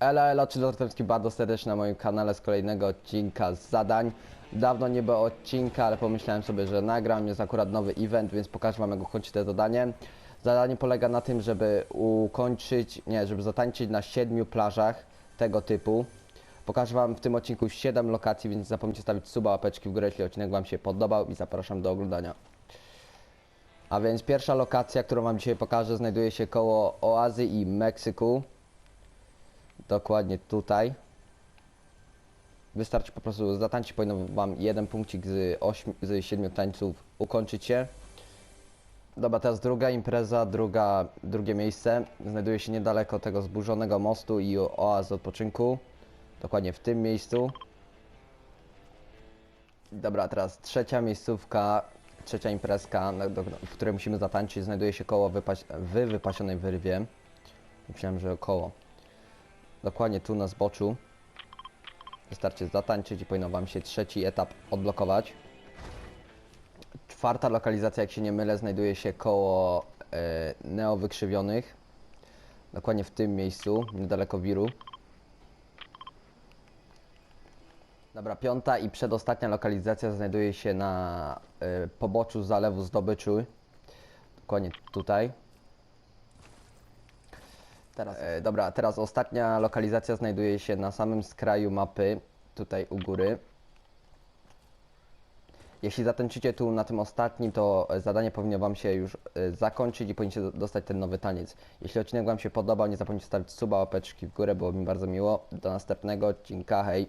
Elo, elo, czy Lortowski bardzo serdecznie na moim kanale z kolejnego odcinka z zadań. Dawno nie było odcinka, ale pomyślałem sobie, że nagram. Jest akurat nowy event, więc pokażę wam jak ukończyć to zadanie. Zadanie polega na tym, żeby ukończyć, nie, żeby zatańczyć na siedmiu plażach tego typu. Pokażę wam w tym odcinku 7 lokacji, więc zapomnijcie stawić suba, łapeczki w górę, jeśli odcinek wam się podobał i zapraszam do oglądania. A więc pierwsza lokacja, którą wam dzisiaj pokażę, znajduje się koło Oazy i Meksyku. Dokładnie tutaj. Wystarczy po prostu zatańczyć, powinno wam jeden punkcik z, ośmi, z siedmiu tańców ukończyć się. Dobra, teraz druga impreza, druga, drugie miejsce. Znajduje się niedaleko tego zburzonego mostu i oaz odpoczynku. Dokładnie w tym miejscu. Dobra, teraz trzecia miejscówka, trzecia imprezka, w której musimy zatańczyć, znajduje się koło wypaś, w wypasionej wyrwie. Myślałem, że koło. Dokładnie tu na zboczu. Wystarczy zatańczyć i powinno Wam się trzeci etap odblokować. Czwarta lokalizacja, jak się nie mylę, znajduje się koło e, neowykrzywionych. Dokładnie w tym miejscu, niedaleko wiru. Dobra, piąta i przedostatnia lokalizacja znajduje się na e, poboczu zalewu zdobyczu. Dokładnie tutaj. Teraz, e, dobra, teraz ostatnia lokalizacja znajduje się na samym skraju mapy, tutaj u góry. Jeśli zatańczycie tu na tym ostatnim, to zadanie powinno Wam się już e, zakończyć i powinniście do- dostać ten nowy taniec. Jeśli odcinek Wam się podobał, nie zapomnijcie stawić suba, łapeczki w górę, było mi bardzo miło. Do następnego odcinka, hej!